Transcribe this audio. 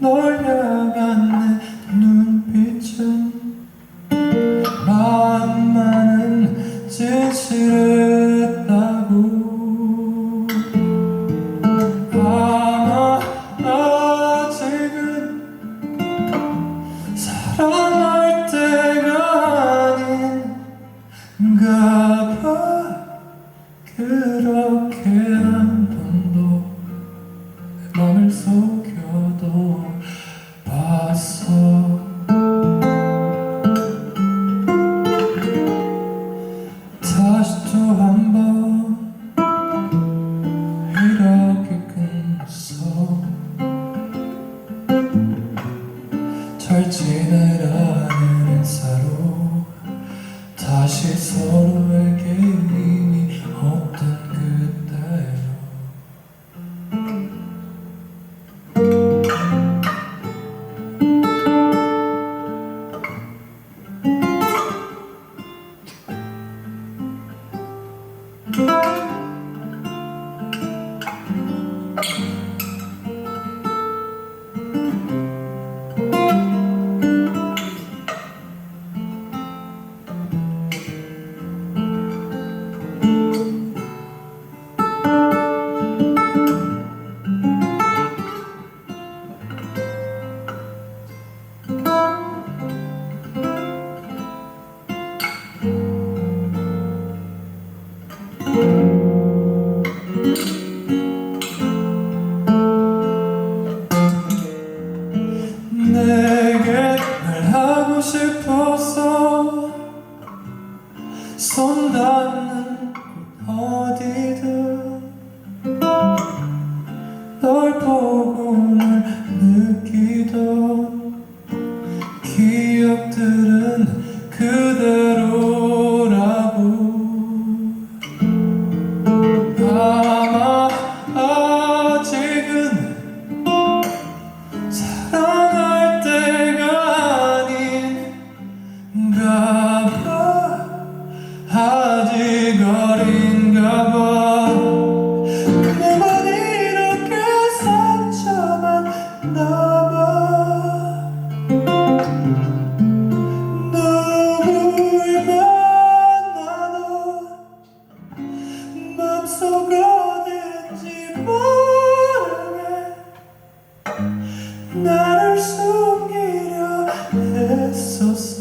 널 향한 눈빛은 마음만은 진실했다고. 아마 아직은 사랑할 때가 아닌가 봐. 그럼 너를 속여도 봤어. 다시 또 한번 이렇게 끊었어. 잘 지내라. 싶어. 나를 숨기려 했었어.